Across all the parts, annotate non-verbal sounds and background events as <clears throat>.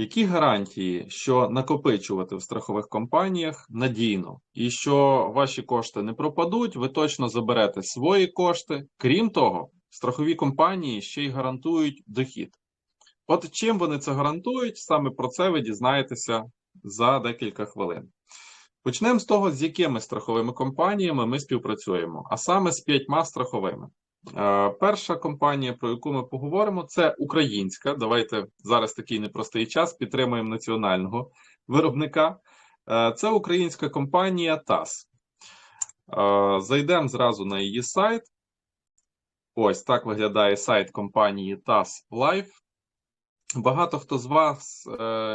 Які гарантії, що накопичувати в страхових компаніях надійно, і що ваші кошти не пропадуть, ви точно заберете свої кошти. Крім того, страхові компанії ще й гарантують дохід. От чим вони це гарантують, саме про це ви дізнаєтеся за декілька хвилин. Почнемо з того, з якими страховими компаніями ми співпрацюємо, а саме з п'ятьма страховими. Е, Перша компанія, про яку ми поговоримо, це українська. Давайте зараз такий непростий час підтримуємо національного виробника. Е, Це українська компанія ТАС. Е, Зайдемо зразу на її сайт. Ось так виглядає сайт компанії ТАС Life. Багато хто з вас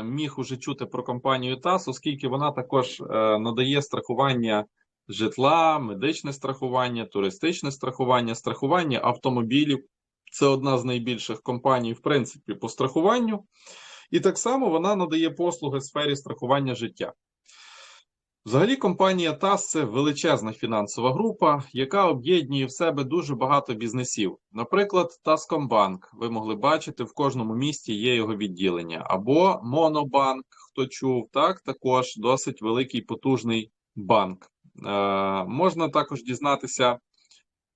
міг уже чути про компанію ТАС, оскільки вона також надає страхування житла, медичне страхування, туристичне страхування, страхування автомобілів. Це одна з найбільших компаній, в принципі, по страхуванню. І так само вона надає послуги в сфері страхування життя. Взагалі, компанія ТАС це величезна фінансова група, яка об'єднує в себе дуже багато бізнесів. Наприклад, Таскомбанк. Ви могли бачити, в кожному місті є його відділення. Або Монобанк, хто чув, так також досить великий потужний банк. Е, можна також дізнатися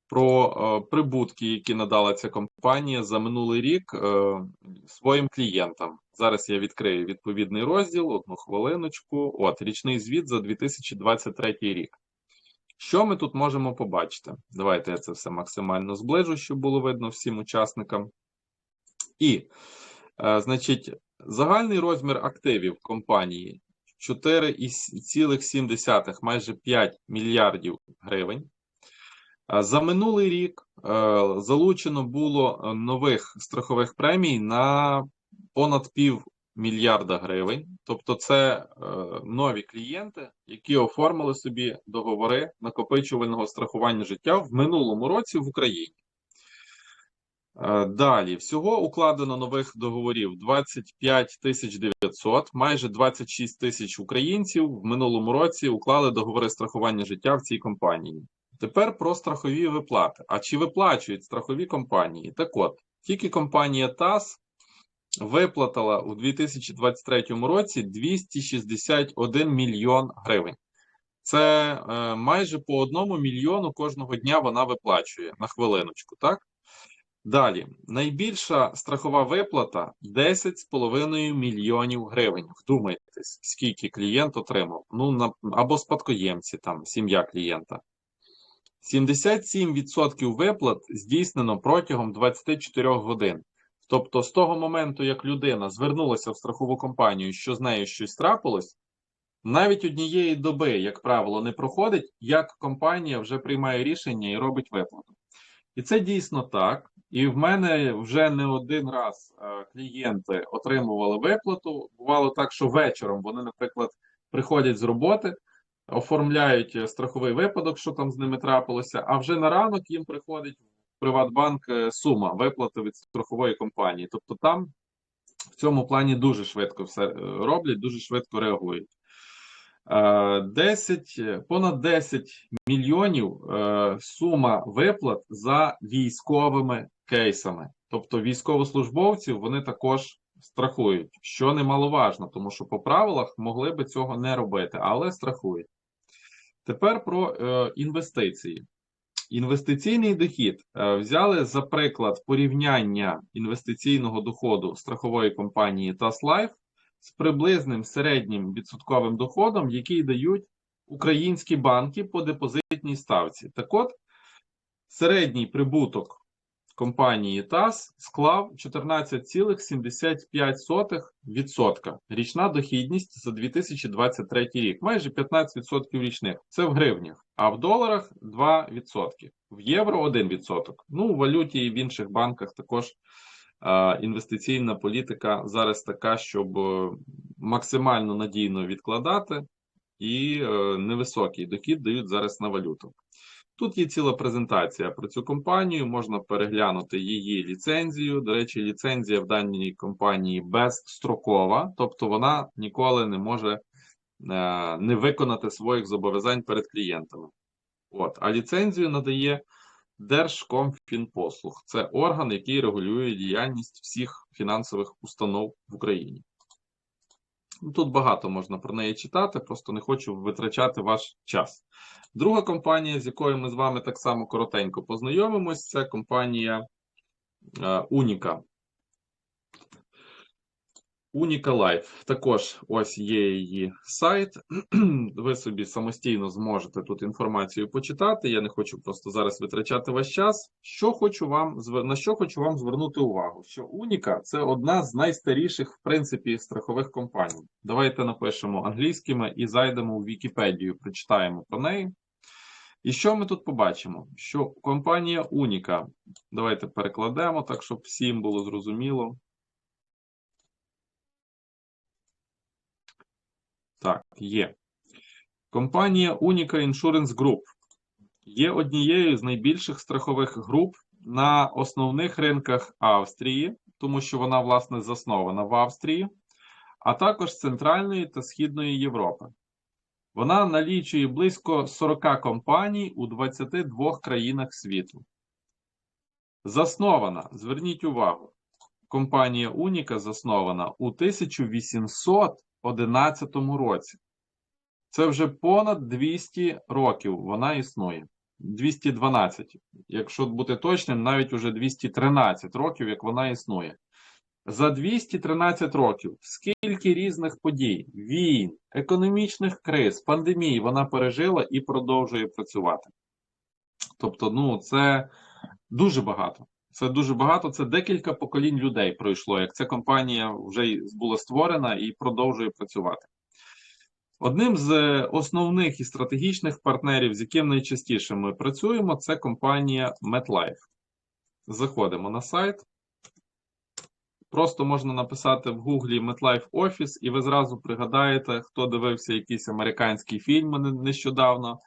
про е, прибутки, які надала ця компанія за минулий рік е, своїм клієнтам. Зараз я відкрию відповідний розділ, одну хвилиночку. От, річний звіт за 2023 рік. Що ми тут можемо побачити? Давайте я це все максимально зближу, щоб було видно всім учасникам. І, значить, загальний розмір активів компанії 4,7, майже 5 мільярдів гривень. За минулий рік е, залучено було нових страхових премій на понад пів мільярда гривень. Тобто, це е, нові клієнти, які оформили собі договори накопичувального страхування життя в минулому році в Україні. Е, Далі всього укладено нових договорів 25 тисяч 900, майже 26 тисяч українців в минулому році уклали договори страхування життя в цій компанії. Тепер про страхові виплати. А чи виплачують страхові компанії? Так от, тільки компанія ТАС виплатила у 2023 році 261 мільйон гривень. Це е, майже по одному мільйону кожного дня вона виплачує на хвилиночку, так? Далі, найбільша страхова виплата 10,5 мільйонів гривень. Вдумайтесь, скільки клієнт отримав. Ну, або спадкоємці, там, сім'я клієнта. 77% виплат здійснено протягом 24 годин. Тобто, з того моменту, як людина звернулася в страхову компанію, що з нею щось трапилось, навіть однієї доби, як правило, не проходить, як компанія вже приймає рішення і робить виплату. І це дійсно так. І в мене вже не один раз е, клієнти отримували виплату. Бувало так, що вечором вони, наприклад, приходять з роботи, оформляють е, страховий випадок, що там з ними трапилося, а вже на ранок їм приходить в Приватбанк е, сума виплати від страхової компанії. Тобто там в цьому плані дуже швидко все роблять, дуже швидко реагують. Е, 10, понад 10 мільйонів е, сума виплат за військовими кейсами. Тобто військовослужбовців вони також страхують, що немаловажно, тому що по правилах могли би цього не робити, але страхують. Тепер про е, інвестиції. Інвестиційний дохід е, взяли за приклад порівняння інвестиційного доходу страхової компанії TAS з приблизним середнім відсотковим доходом, який дають українські банки по депозитній ставці. Так от, середній прибуток компанії ТАС склав 14,75%. Річна дохідність за 2023 рік, майже 15% річних. Це в гривнях, а в доларах 2%, в євро 1%. Ну, у валюті і в інших банках також інвестиційна політика зараз така, щоб е, максимально надійно відкладати, і е, невисокий дохід дають зараз на валюту. Тут є ціла презентація про цю компанію, можна переглянути її ліцензію. До речі, ліцензія в даній компанії безстрокова, тобто вона ніколи не може е, не виконати своїх зобов'язань перед клієнтами. От, А ліцензію надає Держкомфінпослуг. Це орган, який регулює діяльність всіх фінансових установ в Україні. Ну, Тут багато можна про неї читати, просто не хочу витрачати ваш час. Друга компанія, з якою ми з вами так само коротенько познайомимось, це компанія е, Уніка. Уніка Life. Також ось є її сайт. <clears throat> Ви собі самостійно зможете тут інформацію почитати. Я не хочу просто зараз витрачати ваш час. Що хочу вам на що хочу вам звернути увагу? Що Уніка це одна з найстаріших, в принципі, страхових компаній. Давайте напишемо англійськими і зайдемо в Вікіпедію, прочитаємо про неї. І що ми тут побачимо? Що компанія Уніка. Давайте перекладемо так, щоб всім було зрозуміло. Так, є. Компанія Unica Insurance Group є однією з найбільших страхових груп на основних ринках Австрії, тому що вона, власне, заснована в Австрії, а також Центральної та Східної Європи. Вона налічує близько 40 компаній у 22 країнах світу. Заснована, зверніть увагу, компанія Уніка заснована у 1811 році. Це вже понад 200 років вона існує. 212, якщо бути точним, навіть уже 213 років, як вона існує. За 213 років скільки різних подій, війн, економічних криз, пандемій вона пережила і продовжує працювати. Тобто, ну, це дуже багато. Це дуже багато. Це декілька поколінь людей пройшло, як ця компанія вже була створена і продовжує працювати. Одним з е, основних і стратегічних партнерів, з яким найчастіше ми працюємо, це компанія MetLife. Заходимо на сайт. Просто можна написати в Гуглі MetLife Office, і ви зразу пригадаєте, хто дивився якісь американські фільми нещодавно.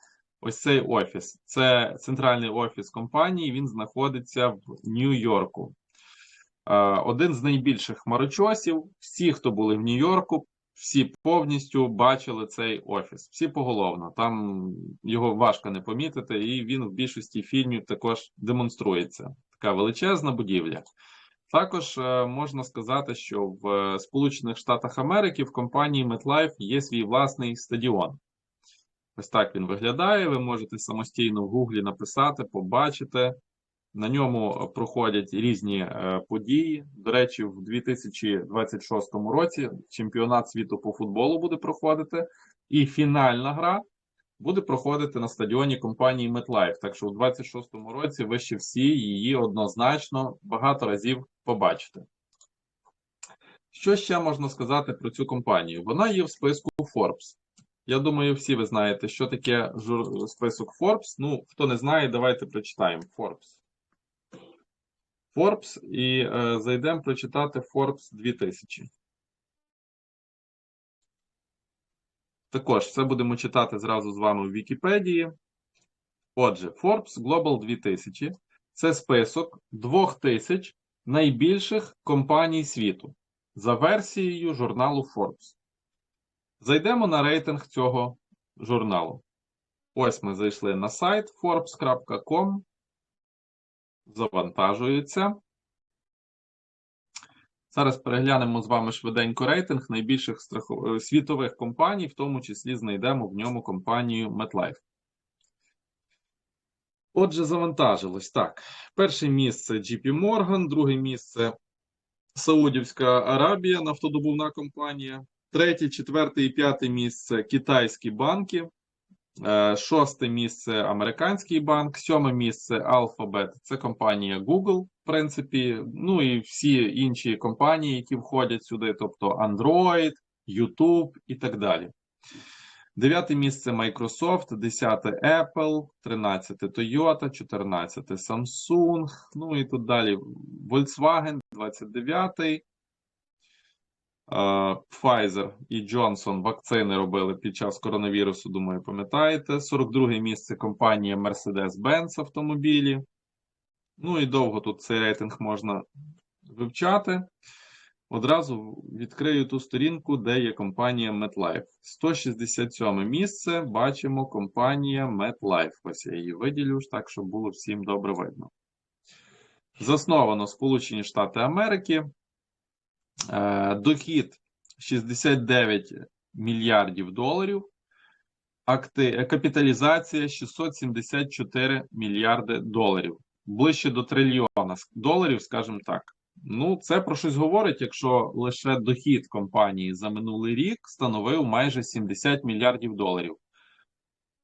Ось цей офіс. Це центральний офіс компанії. Він знаходиться в Нью-Йорку. Е, Один з найбільших хмарочосів. Всі, хто були в Нью-Йорку, всі повністю бачили цей офіс. Всі поголовно. Там його важко не помітити, і він в більшості фільмів також демонструється. Така величезна будівля. Також е, можна сказати, що в е, Сполучених Штатах Америки в компанії MetLife є свій власний стадіон. Ось так він виглядає. Ви можете самостійно в Гуглі написати, побачити. На ньому проходять різні е, події. До речі, в 2026 році чемпіонат світу по футболу буде проходити, і фінальна гра буде проходити на стадіоні компанії MetLife. Так що у 2026 році ви ще всі її однозначно багато разів побачите. Що ще можна сказати про цю компанію? Вона є в списку Forbes. Я думаю, всі ви знаєте, що таке жур... список Forbes. Ну, хто не знає, давайте прочитаємо Forbes. Forbes і е, зайдемо прочитати Forbes 2000. Також це будемо читати зразу з вами в Вікіпедії. Отже, Forbes Global 2000 це список 2000 найбільших компаній світу за версією журналу Forbes. Зайдемо на рейтинг цього журналу. Ось ми зайшли на сайт forbes.com. Завантажується. Зараз переглянемо з вами швиденько рейтинг найбільших страхов... е, світових компаній, в тому числі знайдемо в ньому компанію MetLife. Отже, завантажилось так. Перше місце JP Morgan, друге місце Саудівська Аравія, нафтодобувна компанія. Третє, четверте і п'яте місце китайські банки. Е, Шосте місце американський банк, сьоме місце Alphabet, це компанія Google, в принципі, ну і всі інші компанії, які входять сюди, тобто Android, YouTube і так далі. Дев'яте місце Microsoft, десяте Apple, тринадцяте Toyota, чотирнадцяте Samsung, ну і тут далі Volkswagen, 29-й. Pfizer і Johnson вакцини робили під час коронавірусу, думаю, пам'ятаєте. 42 місце компанія Mercedes-Benz автомобілі. Ну і довго тут цей рейтинг можна вивчати. Одразу відкрию ту сторінку, де є компанія MetLife. 167 місце. Бачимо компанія MetLife. Ось я її виділю, так, щоб було всім добре видно. Засновано Сполучені Штати Америки. Е, Дохід 69 мільярдів доларів. Акти... е, Капіталізація 674 мільярди доларів. Ближче до трильйона доларів, скажімо так. Ну, це про щось говорить, якщо лише дохід компанії за минулий рік становив майже 70 мільярдів доларів.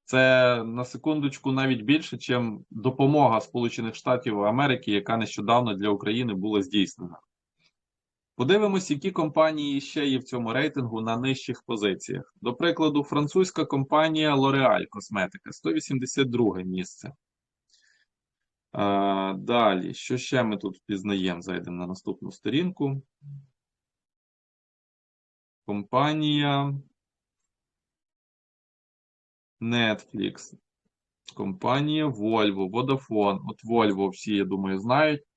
Це на секундочку навіть більше, ніж допомога Сполучених Штатів Америки, яка нещодавно для України була здійснена. Подивимось, які компанії ще є в цьому рейтингу на нижчих позиціях. До прикладу, французька компанія L'Oréal Косметика 182 місце. А, далі, що ще ми тут впізнаємо? Зайдемо на наступну сторінку. Компанія Netflix. Компанія Volvo, Vodafone. От Volvo всі, я думаю, знають.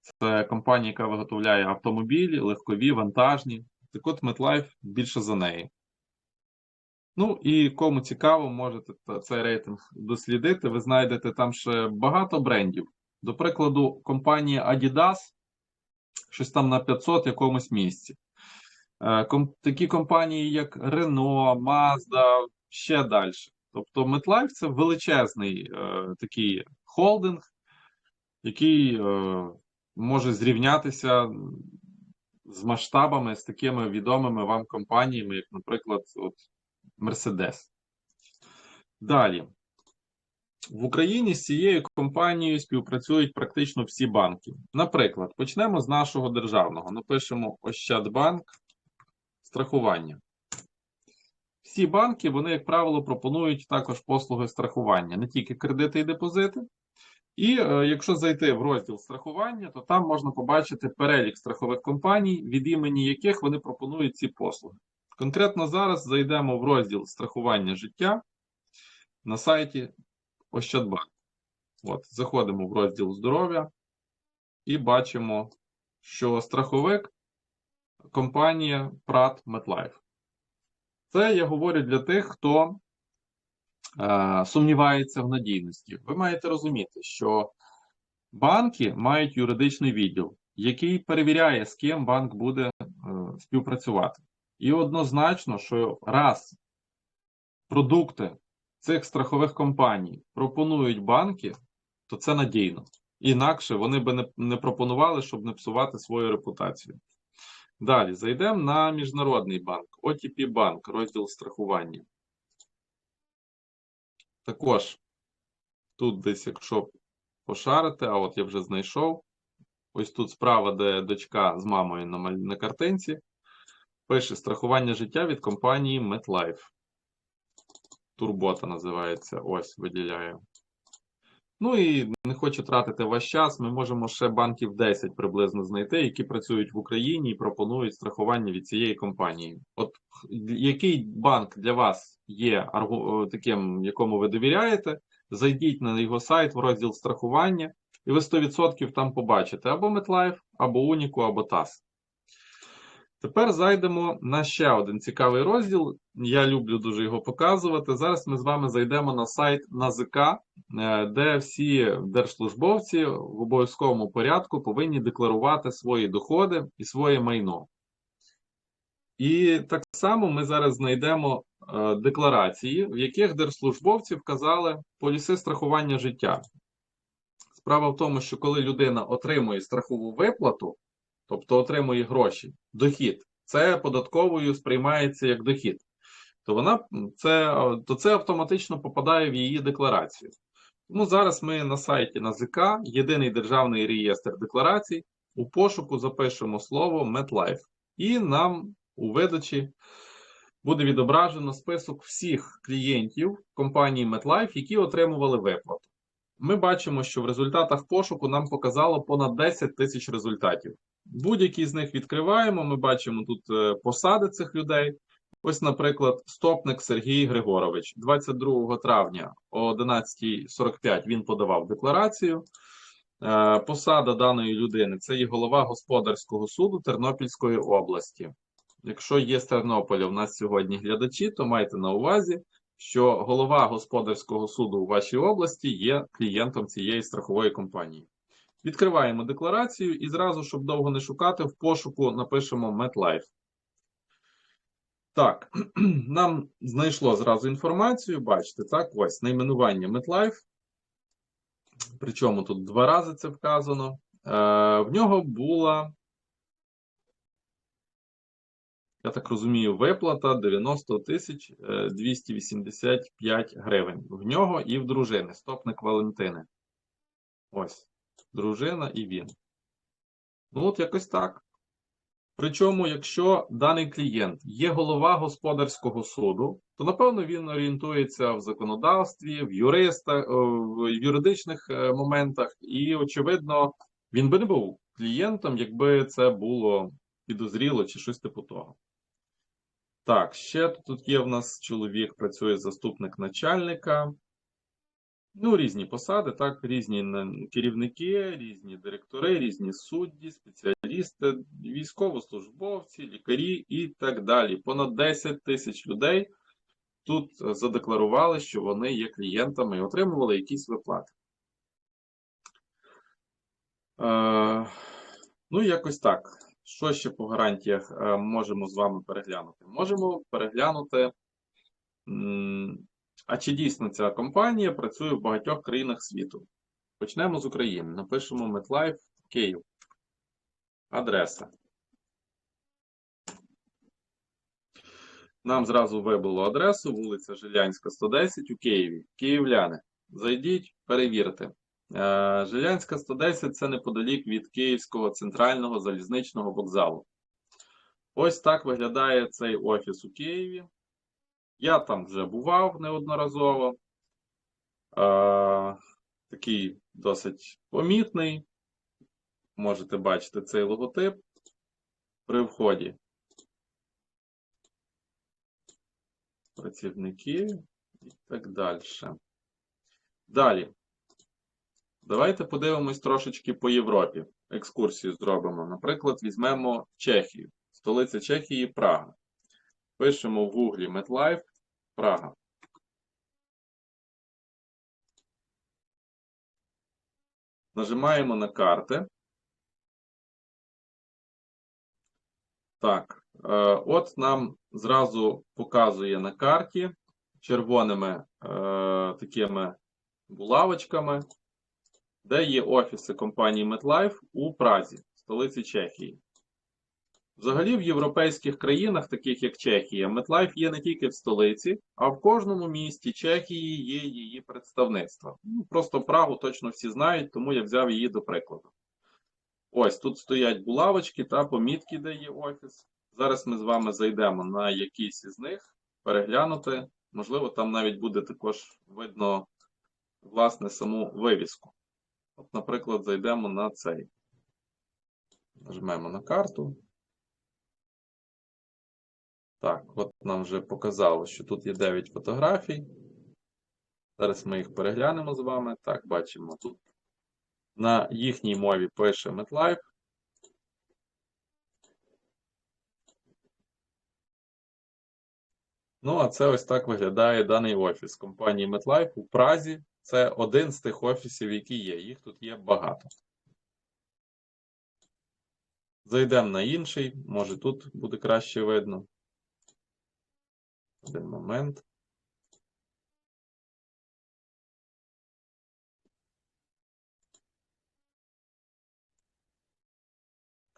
Це компанія, яка виготовляє автомобілі, легкові, вантажні. Так от MetLife більше за неї. Ну і кому цікаво, можете цей рейтинг дослідити. Ви знайдете там ще багато брендів. До прикладу, компанія Adidas, щось там на 500 якомусь місці. Е, Такі компанії, як Renault, Mazda, ще далі. Тобто MetLife це величезний е, такий холдинг, який е, може зрівнятися з масштабами з такими відомими вам компаніями, як, наприклад, от Mercedes. Далі. В Україні з цією компанією співпрацюють практично всі банки. Наприклад, почнемо з нашого державного. Напишемо Ощадбанк страхування. Всі банки, вони, як правило, пропонують також послуги страхування, не тільки кредити і депозити. І е, якщо зайти в розділ страхування, то там можна побачити перелік страхових компаній, від імені яких вони пропонують ці послуги. Конкретно зараз зайдемо в розділ страхування життя на сайті Ощадбанк. От, заходимо в розділ здоров'я і бачимо, що страховик компанія Pratt MetLife. Це я говорю для тих, хто сумнівається в надійності. Ви маєте розуміти, що банки мають юридичний відділ, який перевіряє, з ким банк буде е, співпрацювати. І однозначно, що раз продукти цих страхових компаній пропонують банки, то це надійно. Інакше вони би не, не пропонували, щоб не псувати свою репутацію. Далі зайдемо на міжнародний банк, OTP банк, розділ страхування. Також тут десь, якщо пошарити, а от я вже знайшов. Ось тут справа, де дочка з мамою на, на картинці, пише страхування життя від компанії MetLife. Турбота називається. Ось виділяю. Ну і не хочу тратити ваш час. Ми можемо ще банків 10 приблизно знайти, які працюють в Україні і пропонують страхування від цієї компанії. От який банк для вас є е, таким, якому ви довіряєте? Зайдіть на його сайт в розділ страхування, і ви 100% там побачите або MetLife, або Уніку, або ТАС. Тепер зайдемо на ще один цікавий розділ. Я люблю дуже його показувати. Зараз ми з вами зайдемо на сайт НАЗК, е, де всі держслужбовці в обов'язковому порядку повинні декларувати свої доходи і своє майно. І так само ми зараз знайдемо е, декларації, в яких держслужбовці вказали поліси страхування життя. Справа в тому, що коли людина отримує страхову виплату, тобто отримує гроші, дохід, це податковою сприймається як дохід, то вона це, то це автоматично попадає в її декларацію. Тому зараз ми на сайті НАЗК, єдиний державний реєстр декларацій, у пошуку запишемо слово MetLife. І нам у видачі буде відображено список всіх клієнтів компанії MetLife, які отримували виплату. Ми бачимо, що в результатах пошуку нам показало понад 10 тисяч результатів. Будь-який з них відкриваємо. Ми бачимо тут е, посади цих людей. Ось, наприклад, стопник Сергій Григорович. 22 травня о 11.45 він подавав декларацію. Е, Посада даної людини це є голова господарського суду Тернопільської області. Якщо є з Тернополя в нас сьогодні глядачі, то майте на увазі, що голова господарського суду у вашій області є клієнтом цієї страхової компанії. Відкриваємо декларацію і зразу, щоб довго не шукати, в пошуку напишемо MetLife. Так, <clears throat> нам знайшло зразу інформацію. Бачите, так, ось найменування MetLife. Причому тут два рази це вказано. Е, в нього була, я так розумію, виплата 90 тисяч е, 285 гривень. В нього і в дружини, стопник Валентини. Ось, дружина і він. Ну, от якось так. Причому, якщо даний клієнт є голова господарського суду, то напевно він орієнтується в законодавстві, в юристах, в юридичних е, моментах, і, очевидно, він би не був клієнтом, якби це було підозріло чи щось типу того. Так, ще тут є в нас чоловік, працює заступник начальника. Ну, різні посади, так, різні керівники, різні директори, різні судді, спеціалісти, військовослужбовці, лікарі і так далі. Понад 10 тисяч людей тут е, задекларували, що вони є клієнтами і отримували якісь виплати. Е, ну, якось так. Що ще по гарантіях е, можемо з вами переглянути? Можемо переглянути. А чи дійсно ця компанія працює в багатьох країнах світу? Почнемо з України. Напишемо MetLife Київ. Адреса. Нам зразу вибило адресу, вулиця Жилянська, 110 у Києві. Київляни. Зайдіть, перевірте. Е, Жилянська 110 це неподалік від Київського центрального залізничного вокзалу. Ось так виглядає цей офіс у Києві. Я там вже бував неодноразово. Е, такий досить помітний. Можете бачити цей логотип при вході. Працівники і так далі. Далі. Давайте подивимось трошечки по Європі. Екскурсію зробимо. Наприклад, візьмемо Чехію. Столиця Чехії Прага. Пишемо в гуглі MetLife Прага. Нажимаємо на карти. Так, е, от нам зразу показує на карті червоними е, такими булавочками, де є офіси компанії MetLife у Празі, столиці Чехії. Взагалі, в європейських країнах, таких як Чехія, MetLife є не тільки в столиці, а в кожному місті Чехії є її представництво. Ну, просто Прагу точно всі знають, тому я взяв її до прикладу. Ось тут стоять булавочки та помітки, де є офіс. Зараз ми з вами зайдемо на якийсь із них, переглянути. Можливо, там навіть буде також видно власне саму вивіску. От, наприклад, зайдемо на цей. Нажмемо на карту. Так, от нам вже показало, що тут є 9 фотографій. Зараз ми їх переглянемо з вами. Так, бачимо тут. На їхній мові пише MetLife. Ну, а це ось так виглядає даний офіс компанії MetLife у Празі. Це один з тих офісів, які є. Їх тут є багато. Зайдемо на інший, може тут буде краще видно. Один момент.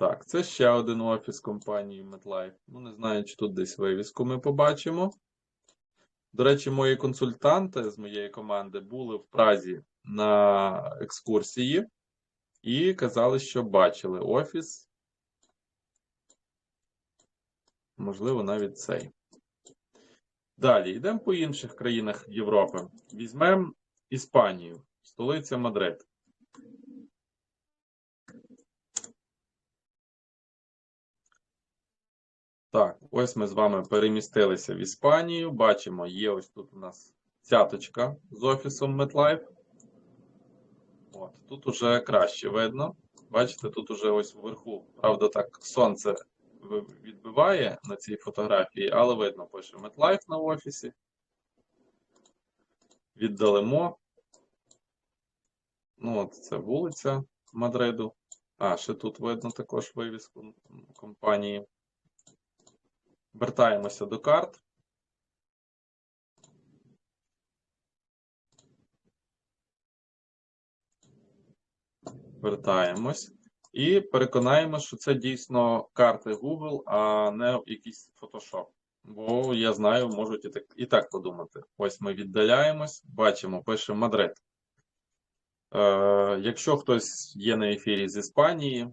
Так, це ще один офіс компанії MetLife. Ну, не знаю, чи тут десь вивіску ми побачимо. До речі, мої консультанти з моєї команди були в Празі на екскурсії і казали, що бачили офіс. Можливо, навіть цей. Далі йдемо по інших країнах Європи. Візьмемо Іспанію, столиця Мадрид. Так, ось ми з вами перемістилися в Іспанію. Бачимо, є ось тут у нас цяточка з офісом MetLife. От, тут уже краще видно. Бачите, тут уже ось вверху, правда, так сонце відбиває на цій фотографії, але видно, пише MetLife на офісі. Віддалимо. Ну, от це вулиця Мадриду. А, ще тут видно також вивіску компанії. Вертаємося до карт. Вертаємось. І переконаємось, що це дійсно карти Google, а не якийсь Photoshop. Бо я знаю, можуть і так, і так подумати. Ось ми віддаляємось, бачимо, пише Мадрид. Е, якщо хтось є на ефірі з Іспанії,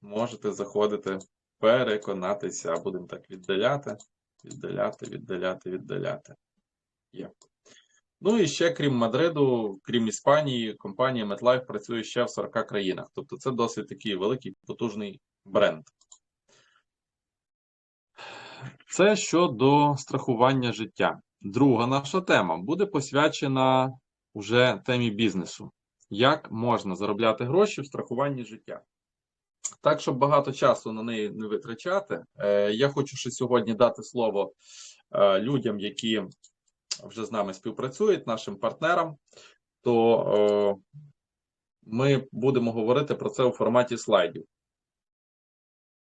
можете заходити, переконатися. Будемо так віддаляти, віддаляти, віддаляти, віддаляти. Є. Ну і ще, крім Мадриду, крім Іспанії, компанія MetLife працює ще в 40 країнах. Тобто це досить такий великий потужний бренд. Це щодо страхування життя. Друга наша тема буде посвячена уже темі бізнесу. Як можна заробляти гроші в страхуванні життя? Так, щоб багато часу на неї не витрачати, е, я хочу ще сьогодні дати слово е, людям, які вже з нами співпрацюють, нашим партнерам, то е, ми будемо говорити про це у форматі слайдів.